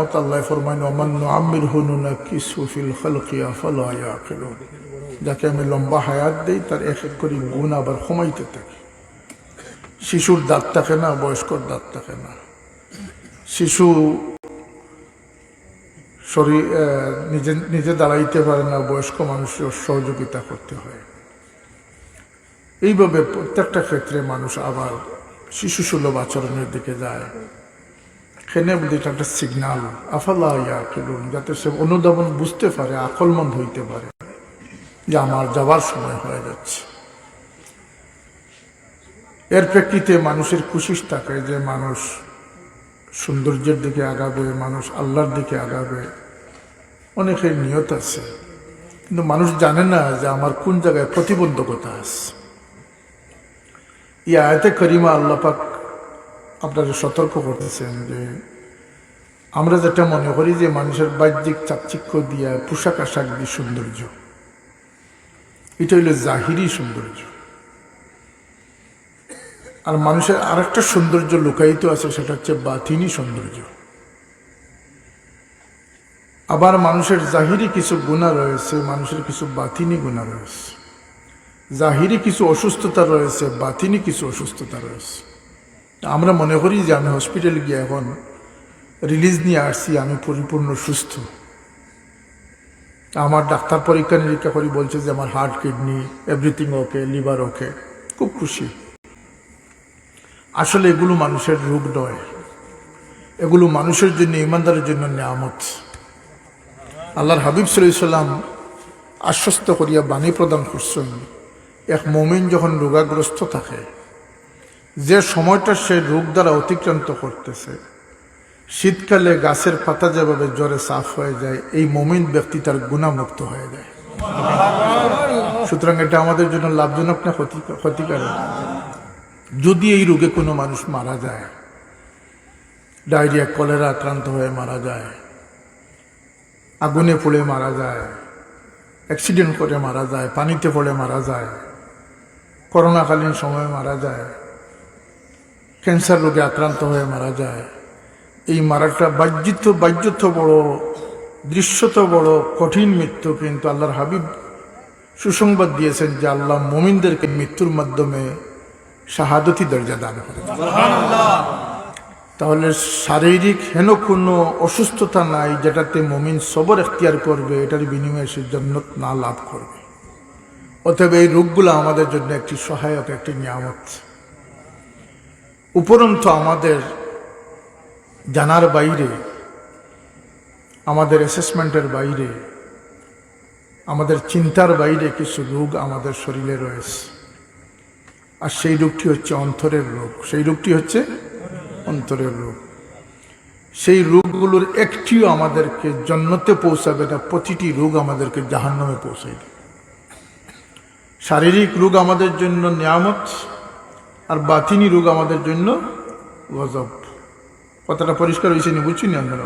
কেয়ামত আল্লাহ ফরমাইন অমান্য আমির হুনুনা কিসু ফিল খালকিয়া ফলায়া খেলুন যাকে আমি লম্বা হায়াত দেই, তার এক এক করে গুণ আবার কমাইতে থাকি। শিশুর দাঁত থাকে না, বয়স্কর দাঁত থাকে না। শিশু শরীর নিজে নিজে দাঁড়াইতে পারে না, বয়স্ক মানুষের সহযোগিতা করতে হয়। এইভাবে প্রত্যেকটা ক্ষেত্রে মানুষ আবার শিশু সুলভ আচরণের দিকে যায়। এটা একটা সিগনাল আফাল্লা ইয়া খেলুন যাতে সে অনুধাবন বুঝতে পারে, আকলমন্দ হইতে পারে, যে আমার যাবার সময় হয়ে যাচ্ছে। এর প্রেক্ষিতে মানুষের খুশিস থাকে যে মানুষ সৌন্দর্যের দিকে আগাবে, মানুষ আল্লাহর দিকে আগাবে। অনেকের নিয়ত আছে, কিন্তু মানুষ জানে না যে আমার কোন জায়গায় প্রতিবন্ধকতা আছে। এই আয়তে করিমা আল্লাপাক আপনাদের সতর্ক করতেছেন যে আমরা যেটা মনে করি যে মানুষের বাহ্যিক চাকচিক্য দিয়া পোশাক আশাক দিয়ে সৌন্দর্য। এটা হইল জাহিরি সৌন্দর্য। আর মানুষের আরেকটা সৌন্দর্য লুকায়িত আছে, সেটা হচ্ছে বাতিনি সৌন্দর্য। আবার মানুষের জাহিরি কিছু গুণা রয়েছে, মানুষের কিছু বাতিনি গুণা রয়েছে। জাহিরি কিছু অসুস্থতা রয়েছে বাতিনি কিছু অসুস্থতা রয়েছে। আমরা মনে করি যে আমি হসপিটালে গিয়ে এখন রিলিজ নিয়ে আসছি, আমি পরিপূর্ণ সুস্থ। আমার ডাক্তার পরীক্ষা নিরীক্ষা করি বলছে যে আমার heart kidney everything okay liver okay খুব খুশি। আসলে এগুলো মানুষের রোগ নয়। এগুলো মানুষের জন্য, ইমানদারের জন্য নিয়ামত। আল্লাহর হাবিব সাল্লাম আশ্বস্ত করিয়া বাণী প্রদান করছেন, এক মমিন যখন রোগাগ্রস্ত থাকে যে সময়টা সে রোগ দ্বারা অতিক্রান্ত করতেছে, শীতকালে গাছের পাতা যেভাবে জ্বরে সাফ হয়ে যায়, এই মমিন ব্যক্তি তার গুণামুক্ত হয়ে যায়। সুতরাং এটা আমাদের জন্য লাভজনক না ক্ষতি- ক্ষতিকারক? যদি এই রোগে কোনো মানুষ মারা যায়, ডায়রিয়া, কলেরা আক্রান্ত হয়ে মারা যায়, আগুনে পড়ে মারা যায়, অ্যাক্সিডেন্ট করে মারা যায়, পানিতে পড়ে মারা যায়, করোনাকালীন সময়ে মারা যায় ক্যান্সার রোগে আক্রান্ত হয়ে মারা যায়। এই মারাটা বাহ্যিত বাহ্যত বড় দৃশ্যত বড় কঠিন মৃত্যু কিন্তু আল্লাহর হাবিব সুসংবাদ দিয়েছেন যে আল্লাহ মোমিনদেরকে মৃত্যুর মাধ্যমে শাহাদতি দরজা দান করে তাহলে শারীরিক হেন কোনো অসুস্থতা নাই যেটাতে মমিন সবর এখতিয়ার করবে এটার বিনিময়ে সে জন্নত না লাভ করবে। অতএব এই রোগগুলো আমাদের জন্য একটি সহায়ক একটি নিয়ামত। উপরন্তু আমাদের জানার বাইরে, আমাদের অ্যাসেসমেন্টের বাইরে, আমাদের চিন্তার বাইরে কিছু রোগ আমাদের শরীরে রয়েছে। আর সেই রোগটি হচ্ছে অন্তরের রোগ। সেই রোগটি হচ্ছে অন্তরের রোগ। সেই রোগগুলোর একটিও আমাদেরকে জন্নতে পৌঁছাবে না, প্রতিটি রোগ আমাদেরকে জাহান্নামে পৌঁছাইবে শারীরিক রোগ আমাদের জন্য নিয়ামত আর বাতিনি রোগ আমাদের জন্য গজব। কথাটা পরিষ্কার হয়েছে নি বুঝছি নি আপনারা?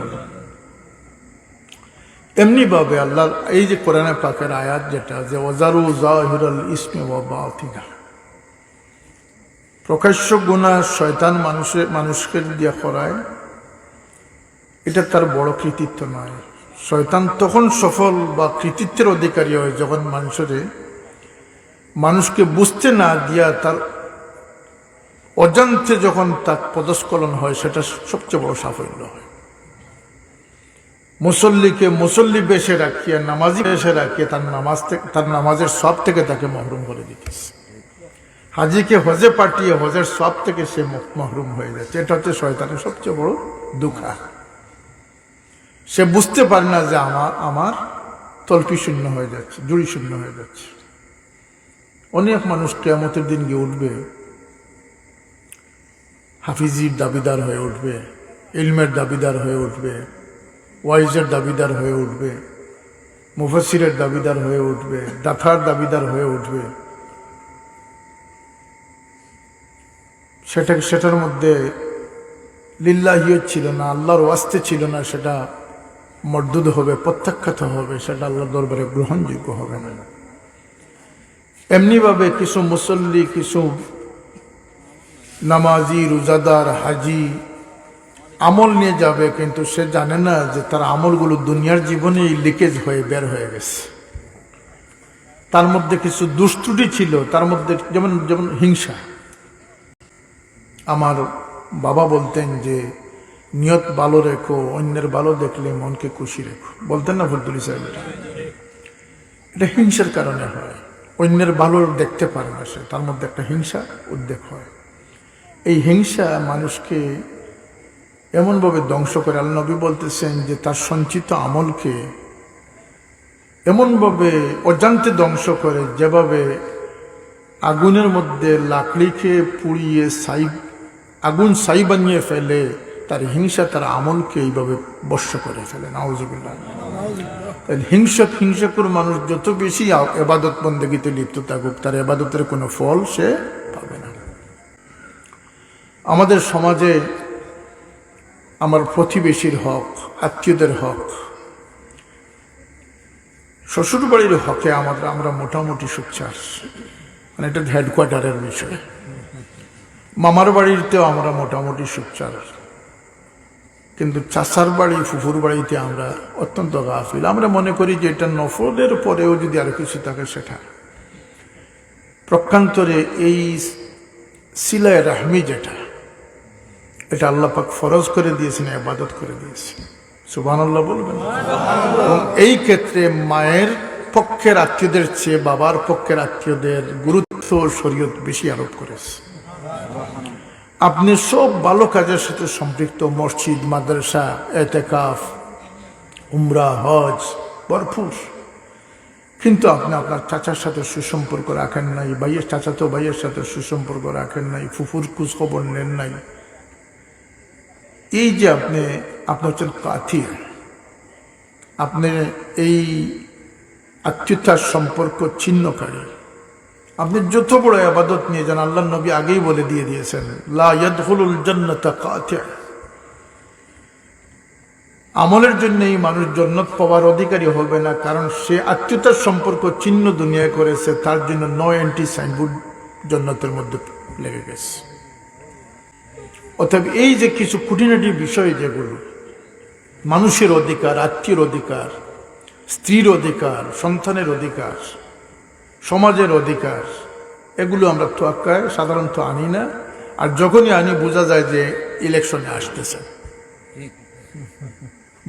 এমনিভাবে আল্লাহ, এই যে কোরআনে পাকের আয়াত যেটা যে, ওজারু জাহিরুল ইসমে বাতিনা। প্রকাশ্য গুণা শয়তান মানুষের মানুষকে দিয়া করায়, এটা তার বড় কৃতিত্ব নয়। শয়তান তখন সফল বা কৃতিত্বের অধিকারী হয় যখন মানুষের, মানুষকে বুঝতে না দিয়া তার অজান্তে যখন তার পদস্খলন হয়, সেটা সবচেয়ে বড় সাফল্য হয়। মুসল্লিকে মুসল্লি বেশে রাখিয়া, নামাজি বেশে রাখিয়ে তার নামাজ থেকে তার নামাজের সব থেকে তাকে মহরুম করে দিতেছে। হাজিকে হজে পাঠিয়ে হজের সব থেকে সে মহরুম হয়ে যাচ্ছে। এটা হচ্ছে শয়তানের সবচেয়ে বড় দুঃখা। সে বুঝতে পারে না যে আমার আমার তল্পি শূন্য হয়ে যাচ্ছে, জুড়ি শূন্য হয়ে যাচ্ছে। অনেক মানুষ কেয়ামতের দিন গিয়ে উঠবে হাফিজির দাবিদার হয়ে উঠবে, ইলমের দাবিদার হয়ে উঠবে, ওয়াইজের দাবিদার হয়ে উঠবে মুফাসিরের দাবিদার হয়ে উঠবে দাথার দাবিদার হয়ে উঠবে। সেটা সেটার মধ্যে লিল্লাহিও ছিল না, আল্লাহর ওয়াস্তে ছিল না, সেটা মর্দুদ হবে, প্রত্যাখ্যাত হবে, সেটা আল্লাহর দরবারে গ্রহণযোগ্য হবে না। এমনিভাবে কিছু মুসল্লি, কিছু নামাজি, রোজাদার, হাজি, আমল নিয়ে যাবে, কিন্তু সে জানে না যে তার আমলগুলো দুনিয়ার জীবনেই লিকেজ হয়ে বের হয়ে গেছে। তার মধ্যে কিছু দুষ্টুটি ছিল, তার মধ্যে যেমন যেমন হিংসা। আমার বাবা বলতেন যে, নিয়ত ভালো রেখো, অন্যের ভালো দেখলে মনকে খুশি রেখো। বলতেন না ফজলুল সাহেব? এটা হিংসার কারণে হয়। অন্যের ভালো দেখতে পারে না সে, তার মধ্যে একটা হিংসা, উদ্বেগ হয়। এই হিংসা মানুষকে এমনভাবে ধ্বংস করে। আল্লাহ নবী বলতেছেন যে তার সঞ্চিত আমলকে এমনভাবে অজান্তে ধ্বংস করে, যেভাবে আগুনের মধ্যে লাকড়িকে পুড়িয়ে সাই আগুন সাই বানিয়ে ফেলে, তার হিংসা, তার আমলকে এইভাবে বর্ষ করে ফেলে। নাউজুবিল্লাহ। হিংসক হিংসকর মানুষ যত বেশি এবাদত বন্দেগীতে লিপ্ত থাকুক, তার এবাদতের কোনো ফল সে আমাদের সমাজে আমার প্রতিবেশীর হক, আত্মীয়দের হক, শ্বশুরবাড়ির হকে আমাদের আমরা মোটামুটি সুচ্ছ্বাস মানে এটা হেডকোয়ার্টারের বিষয়। মামার বাড়িতেও আমরা মোটামুটি সুচ্ছ্বাস কিন্তু চাষার বাড়ি, ফুফুর বাড়িতে আমরা অত্যন্ত গাফিল। আমরা মনে করি যে এটা নফলের পরেও যদি আর কিছু থাকে সেটা। প্রকান্তরে এই সিলায় রাহমি যেটা এটা আল্লাহ পাক ফরজ করে দিয়েছেন আবাদত করে দিয়েছেন। সুবান আল্লাহ বলবেন এবং এই ক্ষেত্রে মায়ের পক্ষের আত্মীয়দের চেয়ে বাবার পক্ষের আত্মীয়দের গুরুত্ব শরীয়ত বেশি আরোপ করেছে। আপনি সব ভালো কাজের সাথে সম্পৃক্ত, মসজিদ, মাদ্রাসা, এতেকাফ, উমরা, হজ, ভরপুর। কিন্তু আপনি আপনার চাচার সাথে সুসম্পর্ক রাখেন নাই, ভাইয়ের চাচাতো ভাইয়ের সাথে সুসম্পর্ক রাখেন নাই, ফুফুর খোঁজ খবর নেন নাই। এই যে আপনি আপনি হচ্ছেন কাথির আপনি এই আত্মীয়তার সম্পর্ক ছিন্নকারী, আপনি যত বড় আবাদত নিয়ে যান আল্লাহ নবী আগেই বলে দিয়ে দিয়েছেন জান্নাতা আমলের জন্য এই মানুষ জন্নত পাওয়ার অধিকারী হবে না, কারণ সে আত্মীয়তার সম্পর্ক চিহ্ন দুনিয়া করেছে, তার জন্য নো এন্টি সাইনবোর্ড জন্নতের মধ্যে লেগে গেছে। অতএব এই যে কিছু খুঁটিনাটি বিষয় যেগুলো, মানুষের অধিকার, আত্মীয়র অধিকার, স্ত্রীর অধিকার, সন্তানের অধিকার, সমাজের অধিকার, এগুলো আমরা তোয়াক্কায় সাধারণত আনি না। আর যখনই আনি, বোঝা যায় যে ইলেকশনে আসতেছে।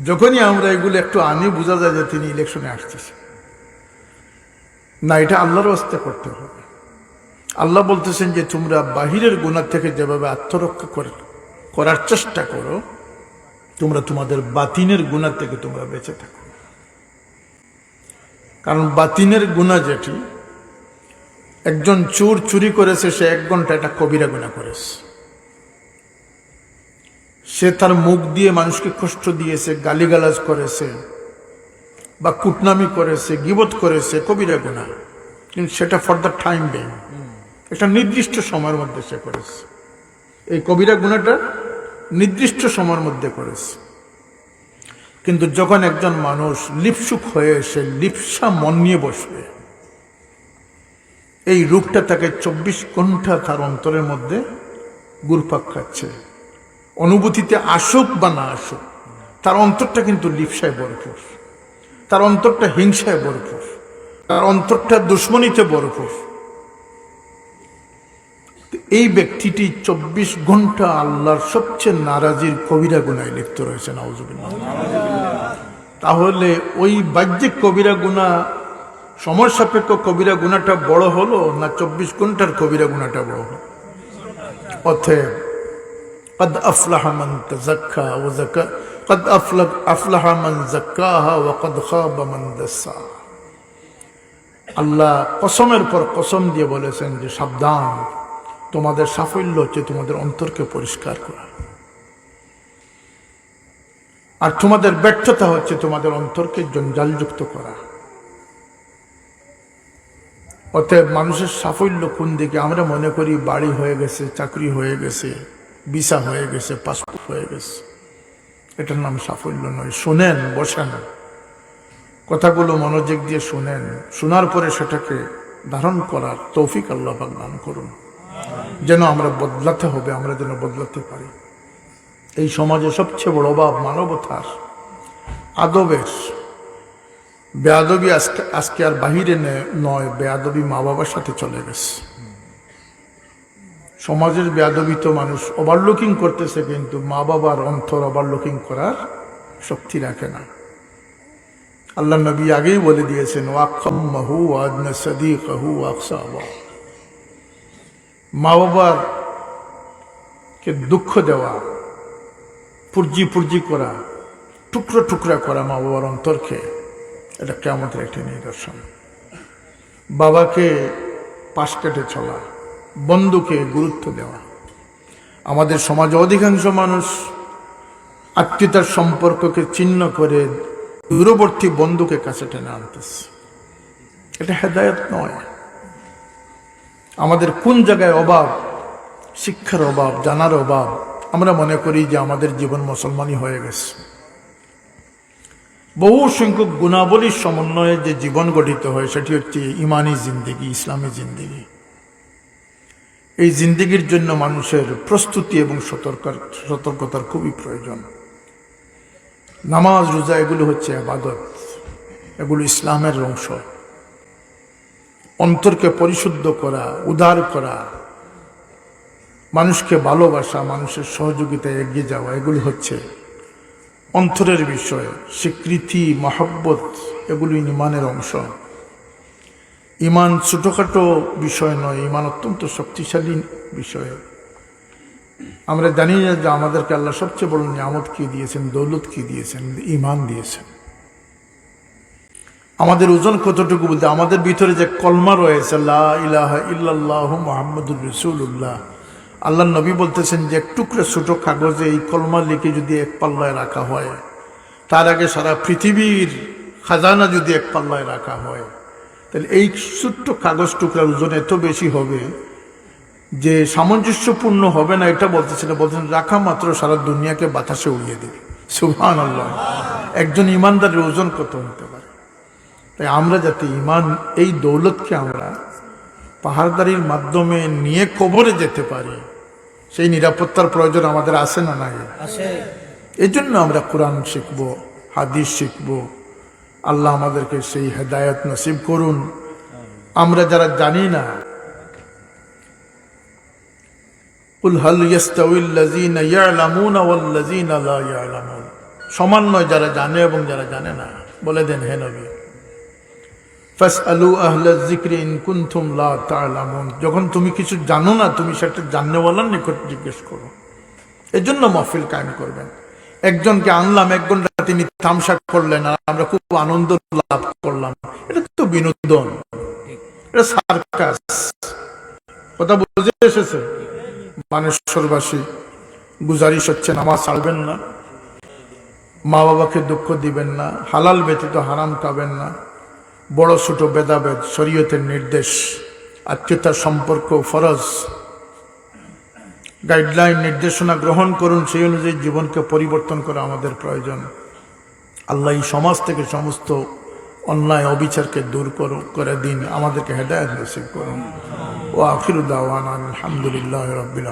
যখনই আমরা এগুলো একটু আনি, বোঝা যায় যে তিনি ইলেকশনে আসতেছে। না, এটা আল্লাহর হস্তে করতে হবে। আল্লাহ বলতেছেন যে তোমরা বাহিরের গুণা থেকে যেভাবে আত্মরক্ষা করে, করার চেষ্টা করো, তোমরা তোমাদের বাতিনের গুণা থেকে তোমরা বেঁচে থাকো। কারণ বাতিনের গুণা যেটি, একজন চোর চুরি করেছে, সে এক ঘণ্টা একটা কবিরা গুণা করেছে। সে তার মুখ দিয়ে মানুষকে কষ্ট দিয়েছে, গালিগালাজ করেছে, বা কুটনামি করেছে, গিবত করেছে, কবিরা গুণা কিন্তু সেটা ফর দ্য টাইম বেইং একটা নির্দিষ্ট সময়ের মধ্যে সে করেছে। এই কবিরা গুণাটা নির্দিষ্ট সময়ের মধ্যে করেছে। কিন্তু যখন একজন মানুষ লিপসুক হয়ে এসে লিপসা মন নিয়ে বসবে, এই রূপটা তাকে চব্বিশ ঘণ্টা তার অন্তরের মধ্যে গুরপাক খাচ্ছে। অনুভূতিতে আসুক বা না আসুক, তার অন্তরটা কিন্তু লিপসায় ভরপুর। তার অন্তরটা হিংসায় ভরপুর। তার অন্তরটা দুশ্মনীতে ভরপুর। এই ব্যক্তিটি চব্বিশ ঘন্টা আল্লাহর সবচেয়ে নারাজির কবিরা গুনায় লিপ্ত রয়েছে নাউজুবিল্লাহ তাহলে ওই বাহ্যিক কবিরা গুণা সময় সাপেক্ষ কবিরা গুণাটা বড় হলো না চব্বিশ ঘন্টার কবিরা গুণাটা বড় হলো অতএব قد أفلح من تزكى وزكى قد أفلح أفلح من زكاها وقد خاب من دساها আল্লাহ কসমের পর কসম দিয়ে বলেছেন যে সাবধান তোমাদের সাফল্য হচ্ছে তোমাদের অন্তরকে পরিষ্কার করা। আর তোমাদের ব্যর্থতা হচ্ছে তোমাদের অন্তরকে জঞ্জালযুক্ত করা। অতএব মানুষের সাফল্য কোন দিকে? আমরা মনে করি বাড়ি হয়ে গেছে, চাকরি হয়ে গেছে, ভিসা হয়ে গেছে, পাসপোর্ট হয়ে গেছে। এটার নাম সাফল্য নয়। শোনেন, বসেন। কথাগুলো মনোযোগ দিয়ে শোনেন। শোনার পরে সেটাকে ধারণ করার তৌফিক আল্লাহ দান করুন। যেন আমরা বদলাতে হবে, আমরা যেন বদলাতে পারি। এই সমাজে সবচেয়ে বড় অভাব মানবতার, আদবের। বেয়াদবি আজকে আজকে আর বাহিরে নয়, বেয়াদবি মা বাবার সাথে চলে গেছে। সমাজের বেয়াদবি তো মানুষ ওভারলুকিং করতেছে, কিন্তু মা বাবার অন্তর ওভারলুকিং করার শক্তি রাখে না। আল্লাহ নবী আগেই বলে দিয়েছেন ওয়াক্কাম্মাহু ওয়াদনা সাদিকাহু ওয়াকসাবা। মা বাবার কে দুঃখ দেওয়া পুর্জি পুর্জি করা, টুকরো টুকরা করা মা বাবার অন্তরকে এটা কেমতের একটি নিদর্শন। বাবাকে পাশ কেটে চলা, বন্ধুকে গুরুত্ব দেওয়া। আমাদের সমাজে অধিকাংশ মানুষ আত্মীয়তার সম্পর্ককে চিহ্ন করে দূরবর্তী বন্ধুকে কাছে টেনে আনতেছে। এটা হেদায়ত নয়। আমাদের কোন জায়গায় অভাব? শিক্ষার অভাব, জানার অভাব। আমরা মনে করি যে আমাদের জীবন মুসলমানই হয়ে গেছে। বহু সংখ্যক গুণাবলীর সমন্বয়ে যে জীবন গঠিত হয়, সেটি হচ্ছে ইমানি জিন্দিগি, ইসলামী জিন্দিগি। এই জিন্দিগির জন্য মানুষের প্রস্তুতি এবং সতর্কার, সতর্কতার খুবই প্রয়োজন। নামাজ, রোজা, এগুলো হচ্ছে আবাদত। এগুলো ইসলামের অংশ। অন্তরকে পরিশুদ্ধ করা, উদার করা, মানুষকে ভালোবাসা, মানুষের সহযোগিতায় এগিয়ে যাওয়া, এগুলি হচ্ছে অন্তরের বিষয়। স্বীকৃতি মহব্বত, এগুলি ইমানের অংশ। ইমান ছোটোখাটো বিষয় নয়, ইমান অত্যন্ত শক্তিশালী বিষয়। আমরা জানি না যে আমাদেরকে আল্লাহ সবচেয়ে বড় নিয়ামত কী দিয়েছেন, দৌলত কী দিয়েছেন, ইমান দিয়েছেন। আমাদের ওজন কতটুকু বলতে, আমাদের ভিতরে যে কলমা রয়েছে ইল্লাল্লাহ মোহাম্মদুর রসুল্লাহ আল্লাহ নবী বলতেছেন যে টুকরো ছোট কাগজে এই কলমা লিখে যদি এক পাল্লায় রাখা হয়, তার আগে সারা পৃথিবীর খাজানা যদি এক পাল্লায় রাখা হয়, তাহলে এই ছোট্ট কাগজ টুকরার ওজন এত বেশি হবে যে সামঞ্জস্যপূর্ণ হবে না এটা বলতেছে না বলতেছেন রাখা মাত্র সারা দুনিয়াকে বাতাসে উড়িয়ে দেবে। সুহান আল্লাহ একজন ইমানদারের ওজন কত হতে পারে? তাই আমরা যাতে ইমান এই দৌলতকে আমরা পাহাড়দারির মাধ্যমে নিয়ে কবরে যেতে পারি। সেই নিরাপত্তার প্রয়োজন আমাদের আছে না নাই? এই জন্য আমরা কোরআন শিখব হাদিস শিখব। আল্লাহ আমাদেরকে সেই হেদায়ত নসিব করুন। আমরা যারা জানি না সমান নয় যারা জানে এবং যারা জানে না। বলে দেন হে নবী যখন তুমি কিছু জানো না, তুমি সেটা জাননেওয়ালার নিকট জিজ্ঞেস করো। এজন্য মহফিল কায়েম করবেন। একজনকে আনলাম এক ঘণ্টা তিনি তামসা করলেন আর আমরা খুব আনন্দ লাভ করলাম। এটা তো বিনোদন। এটা সার্কাস। কথা বুঝে এসেছে? মানেশ্বরবাসী, গুজারিশ হচ্ছে নামাজ ছাড়বেন না। মা বাবাকে দুঃখ দিবেন না। হালাল ব্যতীত হারাম খাবেন না। বড় ছোট ভেদাভেদ, শরীয়তের নির্দেশ, আত্মীয়তার সম্পর্ক, ফরজ। গাইডলাইন, নির্দেশনা গ্রহণ করুন, সেই অনুযায়ী জীবনকে পরিবর্তন করা আমাদের প্রয়োজন। আল্লাহ সমাজ থেকে সমস্ত অন্যায়, অবিচারকে দূর করে দিন, আমাদেরকে হেদায়ত করুন। ও আখিরুদ্দাওয়ান আলহামদুলিল্লাহ রবিল